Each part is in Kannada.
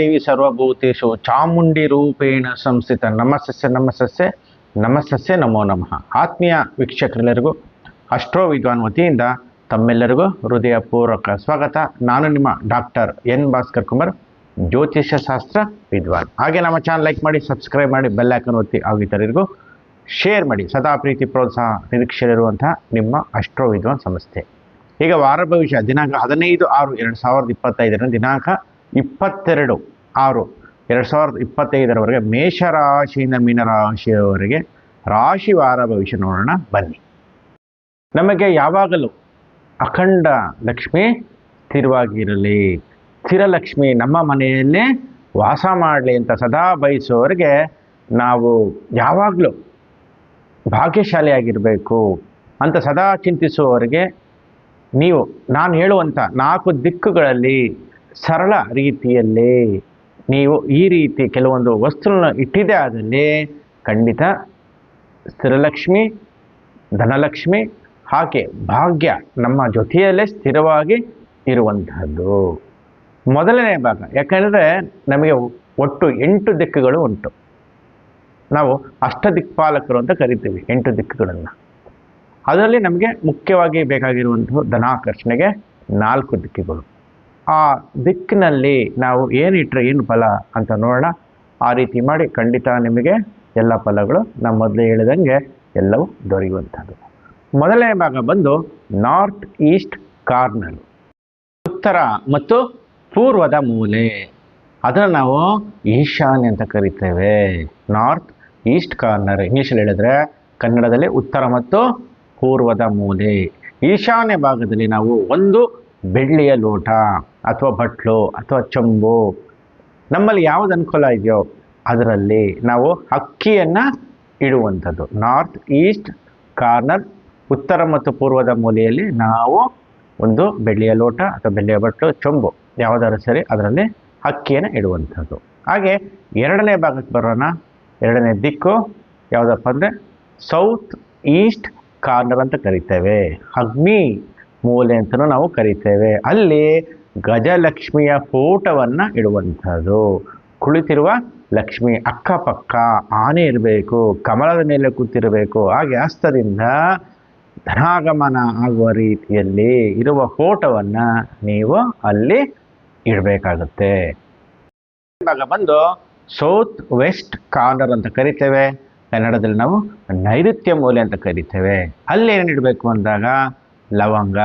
ದೇವಿ ಸರ್ವಭೂತೇಶು ಚಾಮುಂಡಿ ರೂಪೇಣ ಸಂಸ್ಥಿತ ನಮ್ಮ ಸಸ್ಯ ನಮ್ಮ ಸಸ್ಯ ನಮ್ಮ ಸಸ್ಯ ನಮೋ ನಮಃ. ಆತ್ಮೀಯ ವೀಕ್ಷಕರೆಲ್ಲರಿಗೂ ಅಷ್ಟ್ರೋ ವಿದ್ವಾನ್ ವತಿಯಿಂದ ತಮ್ಮೆಲ್ಲರಿಗೂ ಹೃದಯಪೂರ್ವಕ ಸ್ವಾಗತ. ನಾನು ನಿಮ್ಮ ಡಾಕ್ಟರ್ ಎನ್ ಭಾಸ್ಕರ್ ಕುಮಾರ್, ಜ್ಯೋತಿಷ್ಯ ಶಾಸ್ತ್ರ ವಿದ್ವಾನ್. ಹಾಗೆ ನಮ್ಮ ಚಾನಲ್ ಲೈಕ್ ಮಾಡಿ, ಸಬ್ಸ್ಕ್ರೈಬ್ ಮಾಡಿ, ಬೆಲ್ ಐಕನ್ ಒತ್ತಿ ಆಗಿದ್ದರಿಗೂ ಶೇರ್ ಮಾಡಿ. ಸದಾ ಪ್ರೀತಿ, ಪ್ರೋತ್ಸಾಹ ನಿರೀಕ್ಷೆಯಲ್ಲಿರುವಂತಹ ನಿಮ್ಮ ಅಷ್ಟ್ರೋ ವಿದ್ವಾನ್ ಸಂಸ್ಥೆ. ಈಗ ವಾರ ಭವಿಷ್ಯ ದಿನಾಂಕ ಹದಿನೈದು ಆರು ಎರಡು ಸಾವಿರದ ಇಪ್ಪತ್ತೈದರ ದಿನಾಂಕ ಇಪ್ಪತ್ತೆರಡು. ಆರು. ಎರಡು ಸಾವಿರದ ಇಪ್ಪತ್ತೈದರವರೆಗೆ ಮೇಷರಾಶಿಯಿಂದ ಮೀನರಾಶಿಯವರೆಗೆ ರಾಶಿ ವಾರ ಭವಿಷ್ಯ ನೋಡೋಣ. ಬನ್ನಿ. ನಮಗೆ ಯಾವಾಗಲೂ ಅಖಂಡ ಲಕ್ಷ್ಮಿ ಸ್ಥಿರವಾಗಿರಲಿ. ಸ್ಥಿರಲಕ್ಷ್ಮಿ ನಮ್ಮ ಮನೆಯಲ್ಲೇ ವಾಸ ಮಾಡಲಿ ಅಂತ ಸದಾ ಬಯಸೋರಿಗೆ ನಾವು ಯಾವಾಗಲೂ ಭಾಗ್ಯಶಾಲಿಯಾಗಿರಬೇಕು ಅಂತ ಸದಾ ಚಿಂತಿಸುವವರಿಗೆ ನೀವು, ನಾನು ಹೇಳುವಂಥ ನಾಲ್ಕು ದಿಕ್ಕುಗಳಲ್ಲಿ ಸರಳ ರೀತಿಯಲ್ಲಿ ನೀವು ಈ ರೀತಿ ಕೆಲವೊಂದು ವಸ್ತುಗಳನ್ನ ಇಟ್ಟಿದೆ ಆದಲ್ಲಿ ಖಂಡಿತ ಸ್ಥಿರಲಕ್ಷ್ಮಿ, ಧನಲಕ್ಷ್ಮಿ ಹಾಗೆ ಭಾಗ್ಯ ನಮ್ಮ ಜೊತೆಯಲ್ಲೇ ಸ್ಥಿರವಾಗಿ ಇರುವಂತಹದ್ದು. ಮೊದಲನೇ ಭಾಗ, ಯಾಕೆಂದರೆ ನಮಗೆ ಒಟ್ಟು ಎಂಟು ದಿಕ್ಕುಗಳು ಉಂಟು. ನಾವು ಅಷ್ಟ ದಿಕ್ಪಾಲಕರು ಅಂತ ಕರಿತೀವಿ, ಎಂಟು ದಿಕ್ಕುಗಳನ್ನು. ಅದರಲ್ಲಿ ನಮಗೆ ಮುಖ್ಯವಾಗಿ ಬೇಕಾಗಿರುವಂತಹ ಧನಾಕರ್ಷಣೆಗೆ ನಾಲ್ಕು ದಿಕ್ಕುಗಳು. ಆ ದಿಕ್ಕಿನಲ್ಲಿ ನಾವು ಏನಿಟ್ಟರೆ ಏನು ಫಲ ಅಂತ ನೋಡೋಣ. ಆ ರೀತಿ ಮಾಡಿ ಖಂಡಿತ ನಿಮಗೆ ಎಲ್ಲ ಫಲಗಳು ನಮ್ಮ ಮೊದಲೇ ಹೇಳಿದಂಗೆ ಎಲ್ಲವೂ ದೊರೆಯುವಂಥದ್ದು. ಮೊದಲನೇ ಭಾಗ ಬಂದು ನಾರ್ತ್ ಈಸ್ಟ್ ಕಾರ್ನರ್. ಉತ್ತರ ಮತ್ತು ಪೂರ್ವದ ಮೂಲೆ. ಅದನ್ನು ನಾವು ಈಶಾನ್ಯ ಅಂತ ಕರಿತೇವೆ. North east corner. ಇಂಗ್ಲೀಷಲ್ಲಿ ಹೇಳಿದ್ರೆ ಕನ್ನಡದಲ್ಲಿ ಉತ್ತರ ಮತ್ತು ಪೂರ್ವದ ಮೂಲೆ. ಈಶಾನ್ಯ ಭಾಗದಲ್ಲಿ ನಾವು ಒಂದು ಬೆಳ್ಳಿಯ ಲೋಟ. ಅಥವಾ ಬಟ್ಲು ಅಥವಾ ಚೊಂಬು, ನಮ್ಮಲ್ಲಿ ಯಾವುದು ಅನುಕೂಲ ಇದೆಯೋ ಅದರಲ್ಲಿ ನಾವು ಅಕ್ಕಿಯನ್ನು ಇಡುವಂಥದ್ದು. ನಾರ್ತ್ ಈಸ್ಟ್ ಕಾರ್ನರ್ ಉತ್ತರ ಮತ್ತು ಪೂರ್ವದ ಮೂಲೆಯಲ್ಲಿ ನಾವು ಒಂದು ಬೆಳ್ಳಿಯ ಲೋಟ ಅಥವಾ ಬೆಳ್ಳಿಯ ಬಟ್ಲು ಚೊಂಬು ಯಾವುದಾದ್ರು ಸರಿ ಅದರಲ್ಲಿ ಅಕ್ಕಿಯನ್ನು ಇಡುವಂಥದ್ದು. ಹಾಗೆ ಎರಡನೇ ಭಾಗಕ್ಕೆ ಬರೋಣ. ಎರಡನೇ ದಿಕ್ಕು ಯಾವುದಪ್ಪ ಅಂದರೆ ಸೌತ್ ಈಸ್ಟ್ ಕಾರ್ನರ್ ಅಂತ ಕರಿತೇವೆ. ಅಗ್ನಿ ಮೂಲೆ ಅಂತಲೂ ನಾವು ಕರಿತೇವೆ. ಅಲ್ಲಿ ಗಜಲಕ್ಷ್ಮಿಯ ಫೋಟೋವನ್ನು ಇಡುವಂಥದ್ದು. ಕುಳಿತಿರುವ ಲಕ್ಷ್ಮಿ ಅಕ್ಕಪಕ್ಕ, ಆನೆ ಇರಬೇಕು, ಕಮಲದ ಮೇಲೆ ಕೂತಿರಬೇಕು, ಹಾಗೆ ಹಸ್ತದಿಂದ ಧನಾಗಮನ ಆಗುವ ರೀತಿಯಲ್ಲಿ ಇರುವ ಫೋಟೋವನ್ನು ನೀವು ಅಲ್ಲಿ ಇಡಬೇಕಾಗುತ್ತೆ. ಇವಾಗ ಬಂದು ಸೌತ್ ವೆಸ್ಟ್ ಕಾರ್ನರ್ ಅಂತ ಕರಿತೇವೆ. ಕನ್ನಡದಲ್ಲಿ ನಾವು ನೈಋತ್ಯ ಮೂಲೆ ಅಂತ ಕರಿತೇವೆ. ಅಲ್ಲಿ ಏನು ಇಡಬೇಕು ಅಂದಾಗ ಲವಂಗ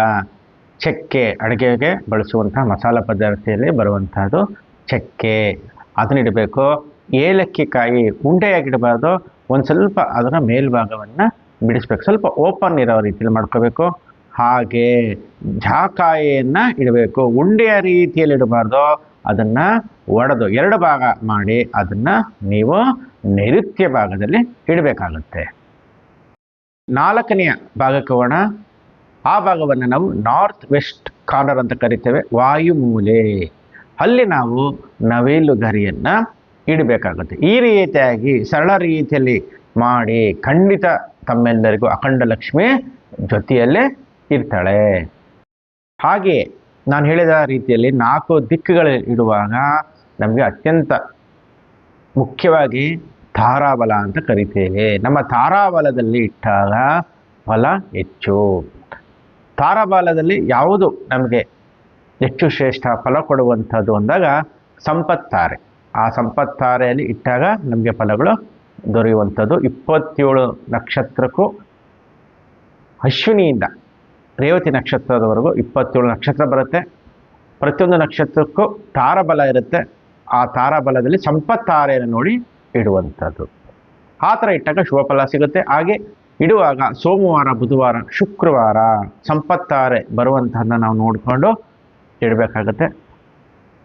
ಚಕ್ಕೆ ಅಡುಗೆಗೆ ಬಳಸುವಂತಹ ಮಸಾಲ ಪದಾರ್ಥದಲ್ಲಿ ಬರುವಂಥದ್ದು ಚಕ್ಕೆ. ಅದನ್ನ ಇಡಬೇಕು. ಏಲಕ್ಕಿ ಕಾಯಿ ಉಂಡೆಯಾಗಿಡಬಾರ್ದು ಒಂದು ಸ್ವಲ್ಪ ಅದರ ಮೇಲ್ಭಾಗವನ್ನು ಬಿಡಿಸ್ಬೇಕು. ಸ್ವಲ್ಪ ಓಪನ್ ಇರೋ ರೀತಿಯಲ್ಲಿ ಮಾಡ್ಕೋಬೇಕು. ಹಾಗೆ ಜಾಕಾಯಿಯನ್ನು ಇಡಬೇಕು. ಉಂಡೆಯ ರೀತಿಯಲ್ಲಿ ಇಡಬಾರ್ದು. ಅದನ್ನು ಒಡೆದು ಎರಡು ಭಾಗ ಮಾಡಿ ಅದನ್ನು ನೀವು ನೈಋತ್ಯ ಭಾಗದಲ್ಲಿ ಇಡಬೇಕಾಗುತ್ತೆ. ನಾಲ್ಕನೆಯ ಭಾಗಕ್ಕೆ ಹೋಗೋಣ. ಆ ಭಾಗವನ್ನು ನಾವು ನಾರ್ತ್ ವೆಸ್ಟ್ ಕಾರ್ನರ್ ಅಂತ ಕರಿತೇವೆ, ವಾಯುಮೂಲೆ. ಅಲ್ಲಿ ನಾವು ನವೇಲು ಗರಿಯನ್ನು ಇಡಬೇಕಾಗುತ್ತೆ. ಈ ರೀತಿಯಾಗಿ ಸರಳ ರೀತಿಯಲ್ಲಿ ಮಾಡಿ ಖಂಡಿತ ತಮ್ಮೆಲ್ಲರಿಗೂ ಅಖಂಡ ಲಕ್ಷ್ಮಿ ಜೊತೆಯಲ್ಲೇ ಇರ್ತಾಳೆ. ಹಾಗೆ ನಾನು ಹೇಳಿದ ರೀತಿಯಲ್ಲಿ ನಾಲ್ಕು ದಿಕ್ಕುಗಳು ಇಡುವಾಗ ನಮಗೆ ಅತ್ಯಂತ ಮುಖ್ಯವಾಗಿ ತಾರಾಬಲ ಅಂತ ಕರಿತೇವೆ. ನಮ್ಮ ತಾರಾಬಲದಲ್ಲಿ ಇಟ್ಟಾಗ ಫಲ ಹೆಚ್ಚು. ತಾರಾಬಲದಲ್ಲಿ ಯಾವುದು ನಮಗೆ ಹೆಚ್ಚು ಶ್ರೇಷ್ಠ ಫಲ ಕೊಡುವಂಥದ್ದು ಅಂದಾಗ ಸಂಪತ್ತಾರೆ. ಆ ಸಂಪತ್ತಾರೆಯಲ್ಲಿ ಇಟ್ಟಾಗ ನಮಗೆ ಫಲಗಳು ದೊರೆಯುವಂಥದ್ದು. ಇಪ್ಪತ್ತೇಳು ನಕ್ಷತ್ರಕ್ಕೂ ಅಶ್ವಿನಿಯಿಂದ ರೇವತಿ ನಕ್ಷತ್ರದವರೆಗೂ ಇಪ್ಪತ್ತೇಳು ನಕ್ಷತ್ರ ಬರುತ್ತೆ. ಪ್ರತಿಯೊಂದು ನಕ್ಷತ್ರಕ್ಕೂ ತಾರಬಲ ಇರುತ್ತೆ. ಆ ತಾರಾಬಲದಲ್ಲಿ ಸಂಪತ್ತಾರೆಯನ್ನು ನೋಡಿ ಇಡುವಂಥದ್ದು. ಆ ಥರ ಇಟ್ಟಾಗ ಶುಭ ಸಿಗುತ್ತೆ. ಹಾಗೆ ಇಡುವಾಗ ಸೋಮವಾರ, ಬುಧವಾರ, ಶುಕ್ರವಾರ ಸಂಪತ್ತಾರೆ ಬರುವಂತಹದ್ದನ್ನ ನಾವು ನೋಡಿಕೊಂಡು ಇಡಬೇಕಾಗತ್ತೆ.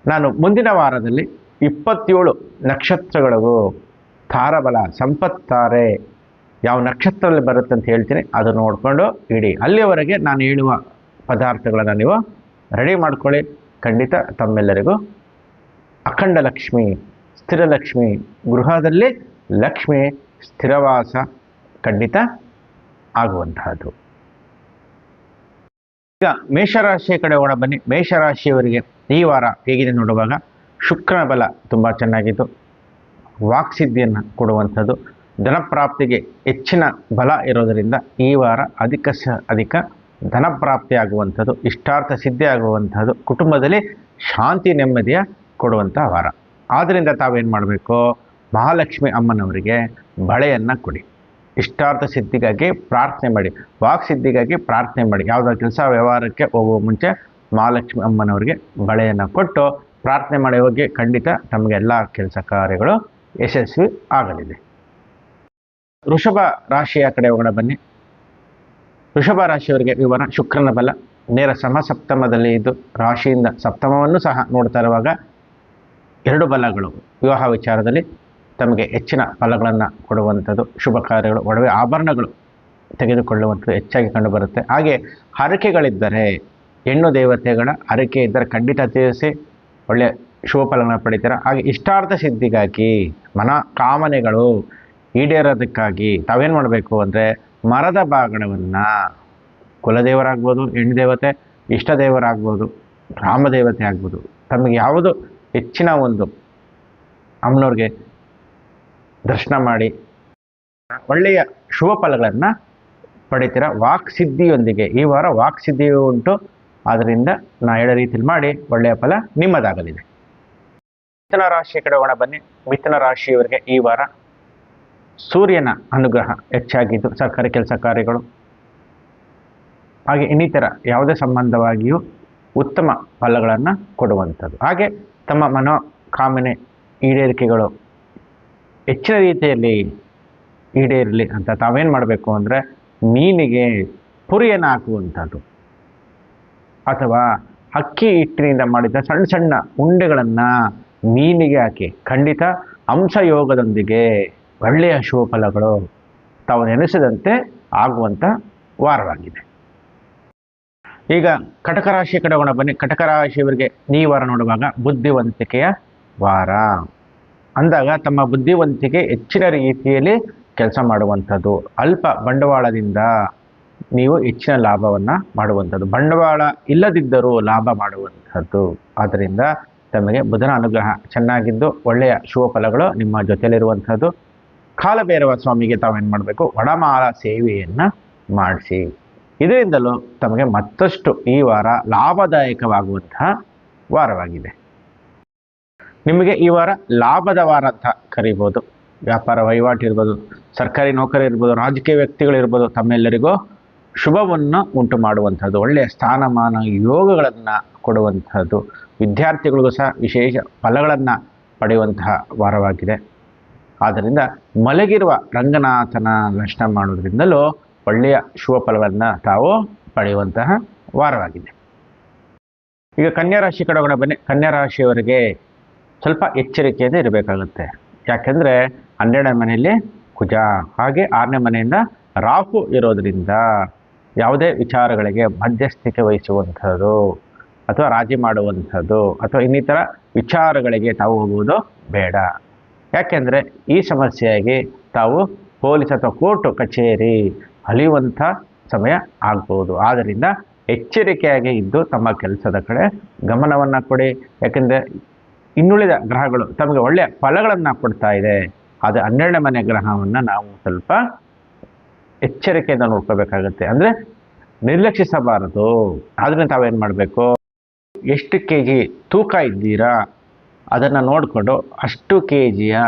ನಾನು ಮುಂದಿನ ವಾರದಲ್ಲಿ ಇಪ್ಪತ್ತೇಳು ನಕ್ಷತ್ರಗಳಿಗೂ ತಾರಬಲ, ಸಂಪತ್ತಾರೆ ಯಾವ ನಕ್ಷತ್ರದಲ್ಲಿ ಬರುತ್ತೆ ಅಂತ ಹೇಳ್ತೀನಿ, ಅದು ನೋಡಿಕೊಂಡು ಇಡಿ. ಅಲ್ಲಿಯವರೆಗೆ ನಾನು ಹೇಳುವ ಪದಾರ್ಥಗಳನ್ನು ನೀವು ರೆಡಿ ಮಾಡ್ಕೊಳ್ಳಿ. ಖಂಡಿತ ತಮ್ಮೆಲ್ಲರಿಗೂ. ಅಖಂಡ ಲಕ್ಷ್ಮಿ ಸ್ಥಿರಲಕ್ಷ್ಮಿ, ಗೃಹದಲ್ಲಿ ಲಕ್ಷ್ಮಿ, ಸ್ಥಿರವಾಸ ಖಂಡಿತ ಆಗುವಂತಹದ್ದು. ಈಗ ಮೇಷರಾಶಿಯ ಕಡೆ ಹೋಗೋಣ, ಬನ್ನಿ. ಮೇಷರಾಶಿಯವರಿಗೆ ಈ ವಾರ ಹೇಗಿದೆ ನೋಡುವಾಗ, ಶುಕ್ರನ ಬಲ ತುಂಬ ಚೆನ್ನಾಗಿದ್ದು ವಾಕ್ಸಿದ್ಧಿಯನ್ನು ಕೊಡುವಂಥದ್ದು ಧನಪ್ರಾಪ್ತಿಗೆ ಹೆಚ್ಚಿನ ಬಲ ಇರೋದರಿಂದ ಈ ವಾರ ಅಧಿಕ ಸ, ಅಧಿಕ ಧನಪ್ರಾಪ್ತಿ ಆಗುವಂಥದ್ದು ಇಷ್ಟಾರ್ಥ ಸಿದ್ಧಿ ಆಗುವಂಥದ್ದು ಕುಟುಂಬದಲ್ಲಿ ಶಾಂತಿ ನೆಮ್ಮದಿಯ ಕೊಡುವಂಥ ವಾರ. ಆದ್ದರಿಂದ ತಾವೇನು ಮಾಡಬೇಕು? ಮಹಾಲಕ್ಷ್ಮಿ ಅಮ್ಮನವರಿಗೆ ಬಳೆಯನ್ನು ಕೊಡಿ. ಇಷ್ಟಾರ್ಥ ಸಿದ್ಧಿಗಾಗಿ ಪ್ರಾರ್ಥನೆ ಮಾಡಿ. ವಾಕ್ ಸಿದ್ಧಿಗಾಗಿ ಪ್ರಾರ್ಥನೆ ಮಾಡಿ. ಯಾವುದೋ ಕೆಲಸ ವ್ಯವಹಾರಕ್ಕೆ ಹೋಗುವ ಮುಂಚೆ ಮಹಾಲಕ್ಷ್ಮಿ ಅಮ್ಮನವರಿಗೆ ಬಳೆಯನ್ನು ಕೊಟ್ಟು ಪ್ರಾರ್ಥನೆ ಮಾಡಿ ಹೋಗಿ ಖಂಡಿತ ತಮಗೆ ಎಲ್ಲ ಕೆಲಸ ಕಾರ್ಯಗಳು ಯಶಸ್ವಿ ಆಗಲಿದೆ ವೃಷಭ ರಾಶಿಯ ಕಡೆ ಹೋಗೋಣ ಬನ್ನಿ. ವೃಷಭ ರಾಶಿಯವರಿಗೆ ವಿವರ ಶುಕ್ರನ ಬಲ. ನೇರ ಸಮಸಪ್ತಮದಲ್ಲಿ ಇದ್ದು ರಾಶಿಯಿಂದ ಸಪ್ತಮವನ್ನು ಸಹ ನೋಡ್ತಾ ಇರುವಾಗ ಎರಡು ಬಲಗಳು. ವಿವಾಹ ವಿಚಾರದಲ್ಲಿ ತಮಗೆ ಹೆಚ್ಚಿನ ಫಲಗಳನ್ನು ಕೊಡುವಂಥದ್ದು, ಶುಭ ಕಾರ್ಯಗಳು, ಒಡವೆ ಆಭರಣಗಳು ತೆಗೆದುಕೊಳ್ಳುವಂಥದ್ದು ಹೆಚ್ಚಾಗಿ ಕಂಡುಬರುತ್ತೆ. ಹಾಗೆ ಹರಕೆಗಳಿದ್ದರೆ, ಹೆಣ್ಣು ದೇವತೆಗಳ ಹರಕೆ ಇದ್ದರೆ ಖಂಡಿತ ತೀರಿಸಿ ಒಳ್ಳೆಯ ಶುಭ ಫಲಗಳನ್ನು ಪಡಿತೀರ. ಹಾಗೆ ಇಷ್ಟಾರ್ಥ ಸಿದ್ಧಿಗಾಗಿ ಮನ ಕಾಮನೆಗಳು ಈಡೇರೋದಕ್ಕಾಗಿ ತಾವೇನು ಮಾಡಬೇಕು ಅಂದರೆ ಮರದ ಬಾಗಣವನ್ನು ಕುಲದೇವರಾಗ್ಬೋದು, ಹೆಣ್ಣು ದೇವತೆ, ಇಷ್ಟ ದೇವರಾಗ್ಬೋದು ರಾಮದೇವತೆ ಆಗ್ಬೋದು, ತಮಗೆ ಯಾವುದು ಹೆಚ್ಚಿನ ಒಂದು ಅಮ್ಮನವ್ರಿಗೆ ದರ್ಶನ ಮಾಡಿ. ಒಳ್ಳೆಯ ಶುಭ ಫಲಗಳನ್ನು ಪಡಿತೀರ. ವಾಕ್ಸಿದ್ಧಿಯೊಂದಿಗೆ ಈ ವಾರ ವಾಕ್ಸಿದ್ಧಿಯು ಉಂಟು. ಆದ್ದರಿಂದ ನಾ ಹೇಳೋ ರೀತಿಯಲ್ಲಿ ಮಾಡಿ ಒಳ್ಳೆಯ ಫಲ ನಿಮ್ಮದಾಗಲಿದೆ. ಮಿಥುನ ರಾಶಿಯ ಕಡೆ ಒಣ ಬನ್ನಿ. ಮಿಥುನ ರಾಶಿಯವರಿಗೆ ಈ ವಾರ ಸೂರ್ಯನ ಅನುಗ್ರಹ ಹೆಚ್ಚಾಗಿದ್ದು ಸರ್ಕಾರಿ ಕೆಲಸ ಕಾರ್ಯಗಳು. ಹಾಗೆ ಇನ್ನಿತರ ಯಾವುದೇ ಸಂಬಂಧವಾಗಿಯೂ ಉತ್ತಮ ಫಲಗಳನ್ನು ಕೊಡುವಂಥದ್ದು. ಹಾಗೆ ತಮ್ಮ ಮನೋಕಾಮನೆ ಈಡೇರಿಕೆಗಳು ಹೆಚ್ಚಿನ ರೀತಿಯಲ್ಲಿ ಈಡೇರಲಿ ಅಂತ ತಾವೇನು ಮಾಡಬೇಕು ಅಂದರೆ ಮೀನಿಗೆ ಪುರಿಯನ್ನು ಹಾಕುವಂಥದ್ದು. ಅಥವಾ ಅಕ್ಕಿ ಹಿಟ್ಟಿನಿಂದ ಮಾಡಿದ ಸಣ್ಣ ಸಣ್ಣ ಉಂಡೆಗಳನ್ನು ಮೀನಿಗೆ ಹಾಕಿ, ಖಂಡಿತ ಅಂಶಯೋಗದೊಂದಿಗೆ ಒಳ್ಳೆಯ ಶುಭ ಫಲಗಳು ತಾವು ನೆನೆಸಿದಂತೆ ಆಗುವಂಥ ವಾರವಾಗಿದೆ. ಈಗ ಕಟಕ ರಾಶಿ ಕಡೆ ಬನ್ನಿ. ಕಟಕ ರಾಶಿಯವರಿಗೆ ಈ ವಾರ ನೋಡುವಾಗ ಬುದ್ಧಿವಂತಿಕೆಯ ವಾರ. ಅಂದಾಗ ತಮ್ಮ ಬುದ್ಧಿವಂತಿಕೆ ಹೆಚ್ಚಿನ ರೀತಿಯಲ್ಲಿ ಕೆಲಸ ಮಾಡುವಂಥದ್ದು. ಅಲ್ಪ ಬಂಡವಾಳದಿಂದ ನೀವು ಹೆಚ್ಚಿನ ಲಾಭವನ್ನು ಮಾಡುವಂಥದ್ದು. ಬಂಡವಾಳ ಇಲ್ಲದಿದ್ದರೂ ಲಾಭ ಮಾಡುವಂಥದ್ದು. ಆದ್ದರಿಂದ ತಮಗೆ ಬುಧನ ಅನುಗ್ರಹ ಚೆನ್ನಾಗಿದ್ದು ಒಳ್ಳೆಯ ಶುಭ ಫಲಗಳು ನಿಮ್ಮ ಜೊತೆಯಲ್ಲಿರುವಂಥದ್ದು. ಕಾಲಭೈರವ ಸ್ವಾಮಿಗೆ ತಾವೇನು ಮಾಡಬೇಕು? ಒಡಮಾಲ ಸೇವೆಯನ್ನು ಮಾಡಿಸಿ. ಇದರಿಂದಲೂ ತಮಗೆ ಮತ್ತಷ್ಟು ಈ ವಾರ ಲಾಭದಾಯಕವಾಗುವಂತಹ ವಾರವಾಗಿದೆ. ನಿಮಗೆ ಈ ವಾರ ಲಾಭದ ವಾರ ಅಂತ ಕರಿಬೋದು. ವ್ಯಾಪಾರ ವಹಿವಾಟು ಇರ್ಬೋದು, ಸರ್ಕಾರಿ ನೌಕರಿ ಇರ್ಬೋದು, ರಾಜಕೀಯ ವ್ಯಕ್ತಿಗಳಿರ್ಬೋದು ತಮ್ಮೆಲ್ಲರಿಗೂ ಶುಭವನ್ನು ಉಂಟು ಮಾಡುವಂಥದ್ದು, ಒಳ್ಳೆಯ ಸ್ಥಾನಮಾನ, ಯೋಗಗಳನ್ನು ಕೊಡುವಂಥದ್ದು, ವಿದ್ಯಾರ್ಥಿಗಳಿಗೂ ಸಹ ವಿಶೇಷ ಫಲಗಳನ್ನು ಪಡೆಯುವಂತಹ ವಾರವಾಗಿದೆ. ಆದ್ದರಿಂದ ಮಲಗಿರುವ ರಂಗನಾಥನ ದರ್ಶನ ಮಾಡೋದ್ರಿಂದಲೂ ಒಳ್ಳೆಯ ಶುಭ ಫಲವನ್ನು ತಾವು ಪಡೆಯುವಂತಹ ವಾರವಾಗಿದೆ. ಈಗ ಕನ್ಯಾ ರಾಶಿ ಕಡೆ ಹೋಗೋಣ ಬನ್ನಿ. ಕನ್ಯಾ ರಾಶಿಯವರಿಗೆ ಸ್ವಲ್ಪ ಎಚ್ಚರಿಕೆಯಿಂದ ಇರಬೇಕಾಗುತ್ತೆ. ಯಾಕೆಂದರೆ ಹನ್ನೆರಡನೇ ಮನೆಯಲ್ಲಿ ಕುಜ, ಹಾಗೆ ಆರನೇ ಮನೆಯಿಂದ ರಾಹು ಇರೋದರಿಂದ ಯಾವುದೇ ವಿಚಾರಗಳಿಗೆ ಮಧ್ಯಸ್ಥಿಕೆ ವಹಿಸುವಂಥದ್ದು ಅಥವಾ ರಾಜಿ ಮಾಡುವಂಥದ್ದು ಅಥವಾ ಇನ್ನಿತರ ವಿಚಾರಗಳಿಗೆ ತಾವು ಹೋಗುವುದು ಬೇಡ. ಯಾಕೆಂದರೆ ಈ ಸಮಸ್ಯೆಯಾಗಿ ತಾವು ಪೊಲೀಸ್ ಅಥವಾ ಕೋರ್ಟ್ ಕಚೇರಿ ಅಲಿಯುವಂಥ ಸಮಯ ಆಗ್ಬೋದು. ಆದ್ದರಿಂದ ಎಚ್ಚರಿಕೆಯಾಗಿ ಇದ್ದು ತಮ್ಮ ಕೆಲಸದ ಕಡೆ ಗಮನವನ್ನು ಕೊಡಿ. ಯಾಕೆಂದರೆ ಇನ್ನುಳಿದ ಗ್ರಹಗಳು ತಮಗೆ ಒಳ್ಳೆಯ ಫಲಗಳನ್ನು ಕೊಡ್ತಾ ಇದೆ. ಅದು ಹನ್ನೆರಡನೇ ಮನೆ ಗ್ರಹವನ್ನು ನಾವು ಸ್ವಲ್ಪ ಎಚ್ಚರಿಕೆಯಿಂದ ನೋಡ್ಕೋಬೇಕಾಗತ್ತೆ. ಅಂದರೆ ನಿರ್ಲಕ್ಷಿಸಬಾರದು. ಆದ್ರೆ ತಾವೇನು ಮಾಡಬೇಕು? ಎಷ್ಟು ಕೆ ಜಿ ತೂಕ ಇದ್ದೀರಾ? ಅದನ್ನು ನೋಡಿಕೊಂಡು ಅಷ್ಟು ಕೆ ಜಿಯ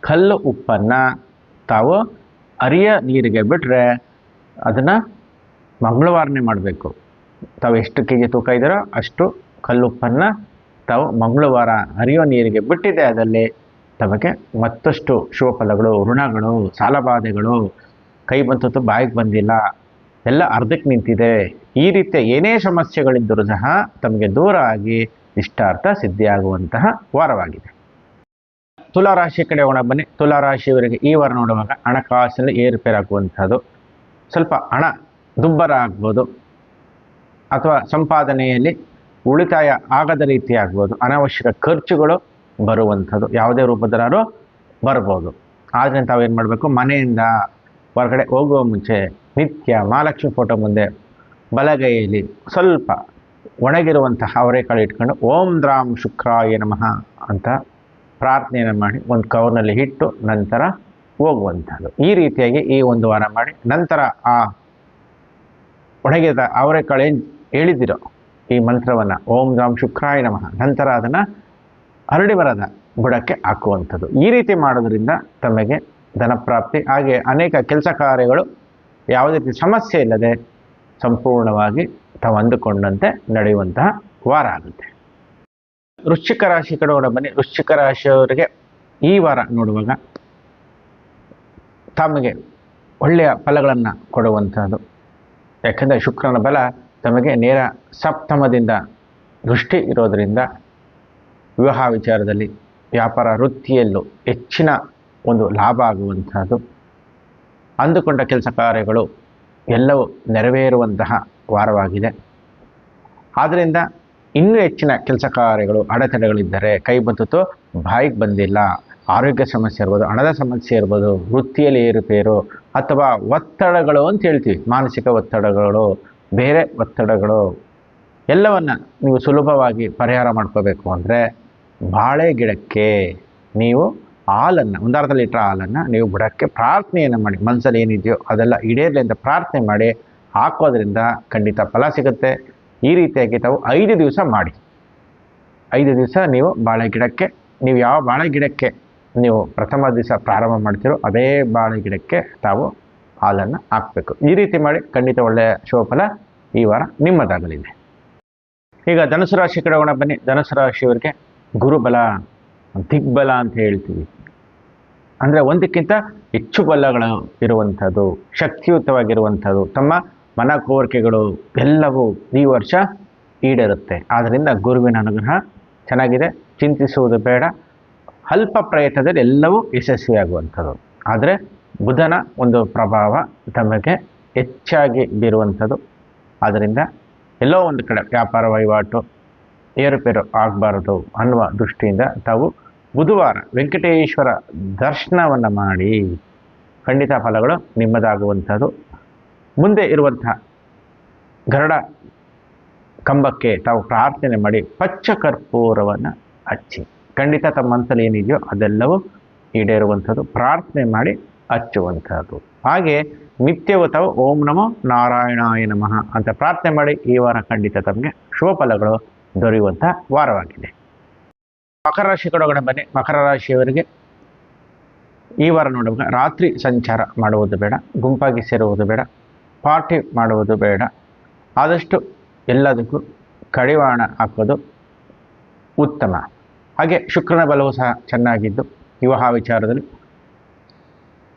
ಕಲ್ಲು ಉಪ್ಪನ್ನು ತಾವು ಅರಿಯ ನೀರಿಗೆ ಬಿಟ್ಟರೆ ಅದನ್ನು ಮಂಗಳವಾರನೇ ಮಾಡಬೇಕು. ತಾವು ಎಷ್ಟು ಕೆ ಜಿ ತೂಕ ಇದ್ದೀರೋ ಅಷ್ಟು ಕಲ್ಲುಪ್ಪನ್ನು ತಾವು ಮಂಗಳವಾರ ಹರಿಯೋ ನೀರಿಗೆ ಬಿಟ್ಟಿದೆ ಅದರಲ್ಲಿ ತಮಗೆ ಮತ್ತಷ್ಟು ಶುಭಫಲಗಳು ಋಣಗಳು, ಸಾಲಬಾಧೆಗಳು, ಕೈ ಬಂತದ್ದು ಬಾಯಿಗೆ ಬಂದಿಲ್ಲ, ಎಲ್ಲ ಅರ್ಧಕ್ಕೆ ನಿಂತಿದೆ. ಈ ರೀತಿಯ ಏನೇ ಸಮಸ್ಯೆಗಳಿದ್ದರೂ ಸಹ ತಮಗೆ ದೂರ ಆಗಿ ಇಷ್ಟಾರ್ಥ ಸಿದ್ಧಿಯಾಗುವಂತಹ ವಾರವಾಗಿದೆ. ತುಲಾರಾಶಿ ಕಡೆ ಹೋಗೋಣ ಬನ್ನಿ. ತುಲಾರಾಶಿಯವರಿಗೆ ಈ ವಾರ ನೋಡುವಾಗ ಹಣಕಾಸಿನಲ್ಲಿ ಏರುಪೇರಾಗುವಂಥದ್ದು. ಸ್ವಲ್ಪ ಹಣ ದುಬ್ಬರ ಆಗ್ಬೋದು. ಅಥವಾ ಸಂಪಾದನೆಯಲ್ಲಿ ಉಳಿತಾಯ ಆಗದ ರೀತಿ ಆಗ್ಬೋದು. ಅನಾವಶ್ಯಕ ಖರ್ಚುಗಳು ಬರುವಂಥದ್ದು. ಯಾವುದೇ ರೂಪದಲ್ಲಾದ್ರೂ ಬರ್ಬೋದು. ಆದರೆ ತಾವೇನು ಮಾಡಬೇಕು? ಮನೆಯಿಂದ ಹೊರಗಡೆ ಹೋಗುವ ಮುಂಚೆ ನಿತ್ಯ ಮಹಾಲಕ್ಷ್ಮಿ ಫೋಟೋ ಮುಂದೆ ಬಲಗೈಯಲ್ಲಿ ಸ್ವಲ್ಪ ಒಣಗಿರುವಂತಹ ಅವರೆಕಾಳು ಇಟ್ಕೊಂಡು ಓಂ ದ್ರಾಮ್ ಶುಕ್ರಾಯ ನಮಃ ಅಂತ ಪ್ರಾರ್ಥನೆಯನ್ನು ಮಾಡಿ ಒಂದು ಕವರ್ನಲ್ಲಿ ಇಟ್ಟು ನಂತರ ಹೋಗುವಂಥದ್ದು. ಈ ರೀತಿಯಾಗಿ ಈ ಒಂದು ವಾರ ಮಾಡಿ ನಂತರ ಆ ಒಣಗಿದ ಅವರೆಕಾಳು ಏನು ಹೇಳಿದಿರೋ ಈ ಮಂತ್ರವನ್ನು ಓಂ ರಾಮ್ ಶುಕ್ರಾಯ ನಮಃ. ನಂತರ ಅದನ್ನು ಹರಡಿ ಬರದ ಬುಡಕ್ಕೆ ಹಾಕುವಂಥದ್ದು. ಈ ರೀತಿ ಮಾಡೋದ್ರಿಂದ ತಮಗೆ ಧನಪ್ರಾಪ್ತಿ, ಹಾಗೆ ಅನೇಕ ಕೆಲಸ ಕಾರ್ಯಗಳು ಯಾವುದೇ ರೀತಿ ಸಮಸ್ಯೆ ಇಲ್ಲದೆ ಸಂಪೂರ್ಣವಾಗಿ ತಾವು ಅಂದುಕೊಂಡಂತೆ ನಡೆಯುವಂತಹ ವಾರ ಆಗುತ್ತೆ. ವೃಶ್ಚಿಕ ರಾಶಿ ಕಡೆ ಬನ್ನಿ. ವೃಶ್ಚಿಕ ರಾಶಿಯವರಿಗೆ ಈ ವಾರ ನೋಡುವಾಗ ತಮಗೆ ಒಳ್ಳೆಯ ಫಲಗಳನ್ನು ಕೊಡುವಂಥದ್ದು. ಯಾಕೆಂದರೆ ಶುಕ್ರನ ಬಲ ತಮಗೆ ನೇರ ಸಪ್ತಮದಿಂದ ದೃಷ್ಟಿ ಇರೋದರಿಂದ ವಿವಾಹ ವಿಚಾರದಲ್ಲಿ ವ್ಯಾಪಾರ ವೃತ್ತಿಯಲ್ಲೂ ಹೆಚ್ಚಿನ ಒಂದು ಲಾಭ ಆಗುವಂತಹದ್ದು. ಅಂದುಕೊಂಡ ಕೆಲಸ ಕಾರ್ಯಗಳು ಎಲ್ಲವೂ ನೆರವೇರುವಂತಹ ವಾರವಾಗಿದೆ. ಆದ್ದರಿಂದ ಇನ್ನೂ ಹೆಚ್ಚಿನ ಕೆಲಸ ಕಾರ್ಯಗಳು, ಅಡೆತಡೆಗಳಿದ್ದರೆ ಕೈ ಬಂತು ಬಾಯಿಗೆ ಬಂದಿಲ್ಲ. ಆರೋಗ್ಯ ಸಮಸ್ಯೆ ಇರ್ಬೋದು, ಹಣದ ಸಮಸ್ಯೆ ಇರ್ಬೋದು, ವೃತ್ತಿಯಲ್ಲಿ ಏರುಪೇರು ಅಥವಾ ಒತ್ತಡಗಳು ಅಂತ ಹೇಳ್ತೀವಿ. ಮಾನಸಿಕ ಒತ್ತಡಗಳು ಬೇರೆ ಒತ್ತಡಗಳು ಎಲ್ಲವನ್ನು ನೀವು ಸುಲಭವಾಗಿ ಪರಿಹಾರ ಮಾಡ್ಕೋಬೇಕು ಅಂದರೆ ಬಾಳೆ ಗಿಡಕ್ಕೆ ನೀವು ಹಾಲನ್ನು, ಒಂದು ಅರ್ಧ ಲೀಟ್ರ್ ಹಾಲನ್ನು ನೀವು ಬುಡಕ್ಕೆ ಪ್ರಾರ್ಥನೆಯನ್ನು ಮಾಡಿ ಮನಸ್ಸಲ್ಲಿ ಏನಿದೆಯೋ ಅದೆಲ್ಲ ಈಡೇರಲಿ ಅಂತ ಪ್ರಾರ್ಥನೆ ಮಾಡಿ ಹಾಕೋದ್ರಿಂದ ಖಂಡಿತ ಫಲ ಸಿಗುತ್ತೆ. ಈ ರೀತಿಯಾಗಿ ತಾವು ಐದು ದಿವಸ ಮಾಡಿ. ಐದು ದಿವಸ ನೀವು ಬಾಳೆ ಗಿಡಕ್ಕೆ, ನೀವು ಯಾವ ಬಾಳೆ ಗಿಡಕ್ಕೆ ನೀವು ಪ್ರಥಮ ದಿವಸ ಪ್ರಾರಂಭ ಮಾಡ್ತೀರೋ ಅದೇ ಬಾಳೆ ಗಿಡಕ್ಕೆ ತಾವು ಹಾಲನ್ನು ಹಾಕಬೇಕು. ಈ ರೀತಿ ಮಾಡಿ ಖಂಡಿತ ಒಳ್ಳೆಯ ಶುಭಫಲ ಈ ವಾರ ನಿಮ್ಮದಾಗಲಿದೆ. ಈಗ ಧನುಸು ರಾಶಿ ಕಡೆ ಹೋಗೋಣ ಬನ್ನಿ. ಧನುಸು ರಾಶಿಯವರಿಗೆ ಗುರುಬಲ, ದಿಗ್ಬಲ ಅಂತ ಹೇಳ್ತೀವಿ. ಅಂದರೆ ಒಂದಕ್ಕಿಂತ ಹೆಚ್ಚು ಬಲಗಳು ಇರುವಂಥದ್ದು, ಶಕ್ತಿಯುತವಾಗಿರುವಂಥದ್ದು, ತಮ್ಮ ಮನ ಕೋರಿಕೆಗಳು ಎಲ್ಲವೂ ಈ ವರ್ಷ ಈಡೇರುತ್ತೆ. ಆದ್ದರಿಂದ ಗುರುವಿನ ಅನುಗ್ರಹ ಚೆನ್ನಾಗಿದೆ. ಚಿಂತಿಸುವುದು ಬೇಡ. ಅಲ್ಪ ಪ್ರಯತ್ನದಲ್ಲಿ ಎಲ್ಲವೂ ಯಶಸ್ವಿಯಾಗುವಂಥದ್ದು. ಆದರೆ ಬುಧನ ಒಂದು ಪ್ರಭಾವ ತಮಗೆ ಹೆಚ್ಚಾಗಿ ಬೀರುವಂಥದ್ದು. ಆದ್ದರಿಂದ ಎಲ್ಲೋ ಒಂದು ಕಡೆ ವ್ಯಾಪಾರ ವಹಿವಾಟು, ಏರುಪೇರು ಆಗಬಾರದು ಅನ್ನುವ ದೃಷ್ಟಿಯಿಂದ ತಾವು ಬುಧವಾರ ವೆಂಕಟೇಶ್ವರ ದರ್ಶನವನ್ನು ಮಾಡಿ ಖಂಡಿತ ಫಲಗಳು ನಿಮ್ಮದಾಗುವಂಥದ್ದು. ಮುಂದೆ ಇರುವಂಥ ಗರಡ ಕಂಬಕ್ಕೆ ತಾವು ಪ್ರಾರ್ಥನೆ ಮಾಡಿ ಪಚ್ಚ ಕರ್ಪೂರವನ್ನು ಹಚ್ಚಿ, ಖಂಡಿತ ತಮ್ಮ ಮನಸ್ಸಲ್ಲಿ ಏನಿದೆಯೋ ಅದೆಲ್ಲವೂ ಈಡೇರುವಂಥದ್ದು. ಪ್ರಾರ್ಥನೆ ಮಾಡಿ ಹಚ್ಚುವಂಥದ್ದು ಹಾಗೆ ನಿತ್ಯವತ ಓಂ ನಮೋ ನಾರಾಯಣಾಯ ನಮಃ ಅಂತ ಪ್ರಾರ್ಥನೆ ಮಾಡಿ ಈ ವಾರ ಖಂಡಿತ ತಮಗೆ ಶುಭ ಫಲಗಳು ದೊರೆಯುವಂಥ ವಾರವಾಗಿದೆ. ಮಕರ ರಾಶಿ ಕಡೆಗಡೆ ಬನ್ನಿ. ಮಕರ ರಾಶಿಯವರಿಗೆ ಈ ವಾರ ನೋಡುವಾಗ ರಾತ್ರಿ ಸಂಚಾರ ಮಾಡುವುದು ಬೇಡ, ಗುಂಪಾಗಿ ಸೇರುವುದು ಬೇಡ, ಪಾರ್ಟಿ ಮಾಡುವುದು ಬೇಡ. ಆದಷ್ಟು ಎಲ್ಲದಕ್ಕೂ ಕಡಿವಾಣ ಹಾಕೋದು ಉತ್ತಮ. ಹಾಗೆ ಶುಕ್ರನ ಬಲವು ಸಹ ಚೆನ್ನಾಗಿದ್ದು. ವಿವಾಹ ವಿಚಾರದಲ್ಲಿ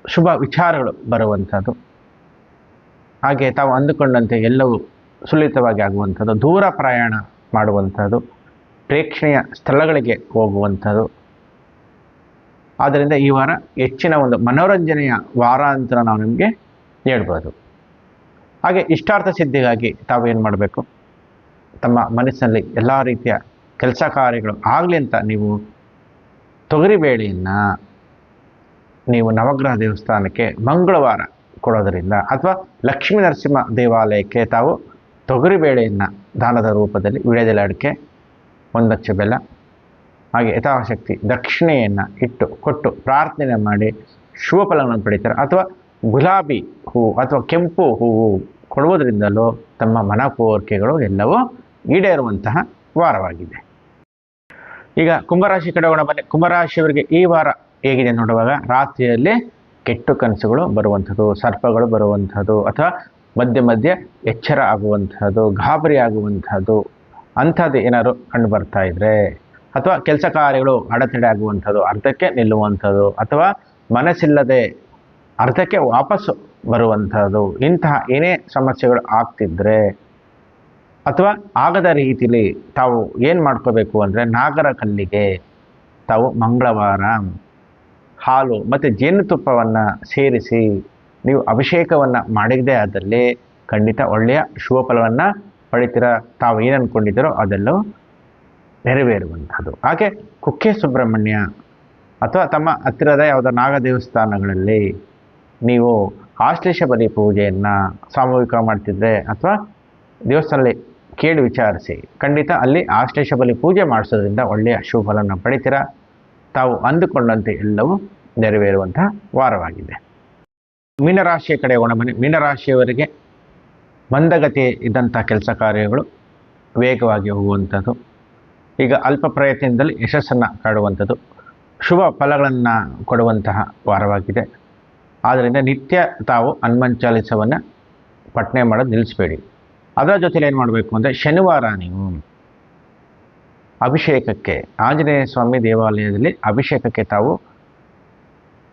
ಶುಭ ವಿಚಾರಗಳು ಬರುವಂಥದ್ದು. ಹಾಗೆ ತಾವು ಅಂದುಕೊಂಡಂತೆ ಎಲ್ಲವೂ ಸುಲಿತವಾಗಿ ಆಗುವಂಥದ್ದು. ದೂರ ಪ್ರಯಾಣ ಮಾಡುವಂಥದ್ದು. ಪ್ರೇಕ್ಷಣೀಯ ಸ್ಥಳಗಳಿಗೆ ಹೋಗುವಂಥದ್ದು. ಆದ್ದರಿಂದ ಈ ವಾರ ಹೆಚ್ಚಿನ ಒಂದು ಮನೋರಂಜನೆಯ ವಾರ ಅಂತ ನಾವು ನಿಮಗೆ ಹೇಳ್ಬೋದು. ಹಾಗೆ ಇಷ್ಟಾರ್ಥ ಸಿದ್ಧಿಗಾಗಿ ತಾವು ಏನು ಮಾಡಬೇಕು? ತಮ್ಮ ಮನಸ್ಸಿನಲ್ಲಿ ಎಲ್ಲ ರೀತಿಯ ಕೆಲಸ ಕಾರ್ಯಗಳು ಆಗಲಿ ಅಂತ ನೀವು ತೊಗರಿಬೇಳೆಯನ್ನು ನೀವು ನವಗ್ರಹ ದೇವಸ್ಥಾನಕ್ಕೆ ಮಂಗಳವಾರ ಕೊಡೋದರಿಂದ ಅಥವಾ ಲಕ್ಷ್ಮೀ ನರಸಿಂಹ ದೇವಾಲಯಕ್ಕೆ ತಾವು ತೊಗರಿಬೇಳೆಯನ್ನು ದಾನದ ರೂಪದಲ್ಲಿ ವಿಳೆದೆಲೆ ಅಡಿಕೆ ಲಕ್ಷ ಬೆಲ್ಲ, ಹಾಗೆ ಯಥಾಶಕ್ತಿ ದಕ್ಷಿಣೆಯನ್ನು ಇಟ್ಟು ಕೊಟ್ಟು ಪ್ರಾರ್ಥನೆ ಮಾಡಿ ಶುಭ ಫಲಗಳನ್ನು ಪಡಿತಾರೆ. ಅಥವಾ ಗುಲಾಬಿ ಹೂವು ಅಥವಾ ಕೆಂಪು ಹೂವು ಕೊಡುವುದರಿಂದಲೂ ತಮ್ಮ ಮನ ಕೋರಿಕೆಗಳು ಎಲ್ಲವೂ ಈಡೇರುವಂತಹ ವಾರವಾಗಿದೆ. ಈಗ ಕುಂಭರಾಶಿ ಕಡೆ ಒಣ ಬನ್ನಿ. ಕುಂಭರಾಶಿಯವರಿಗೆ ಈ ವಾರ ಹೇಗಿದೆ ನೋಡುವಾಗ, ರಾತ್ರಿಯಲ್ಲಿ ಕೆಟ್ಟು ಕನಸುಗಳು ಬರುವಂಥದ್ದು, ಸರ್ಪಗಳು ಬರುವಂಥದ್ದು, ಅಥವಾ ಮಧ್ಯೆ ಮಧ್ಯೆ ಎಚ್ಚರ ಆಗುವಂಥದ್ದು, ಗಾಬರಿ ಆಗುವಂಥದ್ದು, ಅಂಥದ್ದು ಏನಾದ್ರು ಕಂಡು ಬರ್ತಾ ಇದ್ರೆ, ಅಥವಾ ಕೆಲಸ ಕಾರ್ಯಗಳು ಅಡೆತಡೆ ಆಗುವಂಥದ್ದು, ಅರ್ಧಕ್ಕೆ ನಿಲ್ಲುವಂಥದ್ದು, ಅಥವಾ ಮನಸ್ಸಿಲ್ಲದೆ ಅರ್ಧಕ್ಕೆ ವಾಪಸ್ಸು ಬರುವಂಥದ್ದು, ಇಂತಹ ಏನೇ ಸಮಸ್ಯೆಗಳು ಆಗ್ತಿದ್ರೆ, ಅಥವಾ ಆಗದ ರೀತಿಲಿ ತಾವು ಏನು ಮಾಡ್ಕೋಬೇಕು ಅಂದರೆ ನಾಗರ ಕಲ್ಲಿಗೆ ತಾವು ಮಂಗಳವಾರ ಹಾಲು ಮತ್ತು ಜೇನುತುಪ್ಪವನ್ನು ಸೇರಿಸಿ ನೀವು ಅಭಿಷೇಕವನ್ನು ಮಾಡಿದ್ದೇ ಆದಲ್ಲಿ ಖಂಡಿತ ಒಳ್ಳೆಯ ಶುಭ ಫಲವನ್ನು ಪಡಿತೀರ? ತಾವು ಏನು ಅಂದ್ಕೊಂಡಿದ್ದೀರೋ ಅದೆಲ್ಲೂ ನೆರವೇರುವಂಥದ್ದು. ಹಾಗೆ ಕುಕ್ಕೆ ಸುಬ್ರಹ್ಮಣ್ಯ ಅಥವಾ ತಮ್ಮ ಹತ್ತಿರದ ಯಾವುದೋ ನಾಗ ದೇವಸ್ಥಾನಗಳಲ್ಲಿ ನೀವು ಆಶ್ಲೇಷ ಬಲಿ ಪೂಜೆಯನ್ನು ಸಾಮೂಹಿಕ ಮಾಡ್ತಿದ್ರೆ ಅಥವಾ ದೇವಸ್ಥಾನದಲ್ಲಿ ಕೇಳಿ ವಿಚಾರಿಸಿ ಖಂಡಿತ ಅಲ್ಲಿ ಆಶ್ಲೇಷ ಬಲಿ ಪೂಜೆ ಮಾಡಿಸೋದ್ರಿಂದ ಒಳ್ಳೆಯ ಶುಭ ಫಲವನ್ನು ಪಡಿತೀರಾ? ತಾವು ಅಂದುಕೊಂಡಂತೆ ಎಲ್ಲವೂ ನೆರವೇರುವಂತಹ ವಾರವಾಗಿದೆ. ಮೀನರಾಶಿಯ ಕಡೆ ಒಣಮನೆ ಮೀನರಾಶಿಯವರಿಗೆ ಮಂದಗತಿ ಇದ್ದಂಥ ಕೆಲಸ ಕಾರ್ಯಗಳು ವೇಗವಾಗಿ ಹೋಗುವಂಥದ್ದು. ಈಗ ಅಲ್ಪ ಪ್ರಯತ್ನದಲ್ಲಿ ಯಶಸ್ಸನ್ನು ಕಾಡುವಂಥದ್ದು. ಶುಭ ಫಲಗಳನ್ನು ಕೊಡುವಂತಹ ವಾರವಾಗಿದೆ. ಆದ್ದರಿಂದ ನಿತ್ಯ ತಾವು ಹನುಮನ್ ಚಾಲಿಸವನ್ನು ಪಠನೆ ಮಾಡೋದು ನಿಲ್ಲಿಸಬೇಡಿ. ಅದರ ಜೊತೆಲಿ ಏನು ಮಾಡಬೇಕು ಅಂದರೆ ಶನಿವಾರ ನೀವು ಅಭಿಷೇಕಕ್ಕೆ, ಆಂಜನೇಯ ಸ್ವಾಮಿ ದೇವಾಲಯದಲ್ಲಿ ಅಭಿಷೇಕಕ್ಕೆ ತಾವು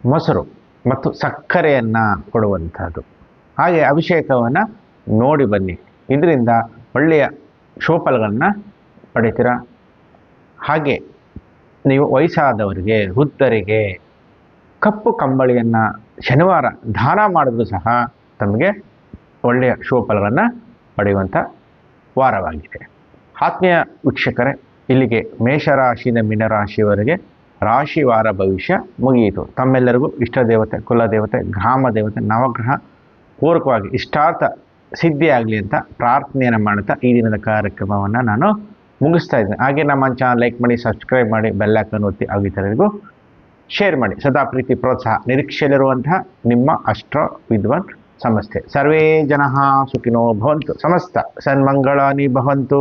ಮೊಸರು ಮತ್ತು ಸಕ್ಕರೆಯನ್ನು ಕೊಡುವಂಥದ್ದು. ಹಾಗೆ ಅಭಿಷೇಕವನ್ನು ನೋಡಿ ಬನ್ನಿ. ಇದರಿಂದ ಒಳ್ಳೆಯ ಶೋಫಲಗಳನ್ನು ಪಡಿತೀರ? ಹಾಗೆ ನೀವು ವಯಸ್ಸಾದವರಿಗೆ, ವೃದ್ಧರಿಗೆ ಕಪ್ಪು ಕಂಬಳಿಯನ್ನು ಶನಿವಾರ ದಾನ ಮಾಡಿದ್ರು ಸಹ ತಮಗೆ ಒಳ್ಳೆಯ ಶುಭಫಲಗಳನ್ನು ಪಡೆಯುವಂಥ ವಾರವಾಗಿದೆ. ಆತ್ಮೀಯ ವೀಕ್ಷಕರೇ ಇಲ್ಲಿಗೆ ಮೇಷರಾಶಿಯಿಂದ ಮೀನರಾಶಿಯವರೆಗೆ ರಾಶಿವಾರ ಭವಿಷ್ಯ ಮುಗಿಯಿತು. ತಮ್ಮೆಲ್ಲರಿಗೂ ಇಷ್ಟ ದೇವತೆ ಕುಲ ದೇವತೆ ಗ್ರಾಮ ದೇವತೆ ನವಗ್ರಹ ಪೂರ್ವಕವಾಗಿ ಇಷ್ಟಾರ್ಥ ಸಿದ್ಧಿಯಾಗಲಿ ಅಂತ ಪ್ರಾರ್ಥನೆಯನ್ನು ಮಾಡುತ್ತಾ ಈ ದಿನದ ಕಾರ್ಯಕ್ರಮವನ್ನು ನಾನು ಮುಗಿಸ್ತಾ ಇದ್ದೀನಿ. ಹಾಗೆ ನಮ್ಮ ಚಾನಲ್ ಲೈಕ್ ಮಾಡಿ ಸಬ್ಸ್ಕ್ರೈಬ್ ಮಾಡಿ ಬೆಲ್ಲೈಕನ್ ಒತ್ತಿ ಆಗಿತರಿಗೂ ಶೇರ್ ಮಾಡಿ. ಸದಾ ಪ್ರೀತಿ, ಪ್ರೋತ್ಸಾಹ, ನಿರೀಕ್ಷೆಯಲ್ಲಿರುವಂತಹ ನಿಮ್ಮ ಅಷ್ಟ್ರ ವಿದ್ವಾನ್ ಸಮಸ್ತೆ. ಸರ್ವೇ ಜನ ಸುಖಿನೋ ಭವಂತು. ಸಮಸ್ತ ಸನ್ಮಂಗಳಾನಿ ಭವಂತು.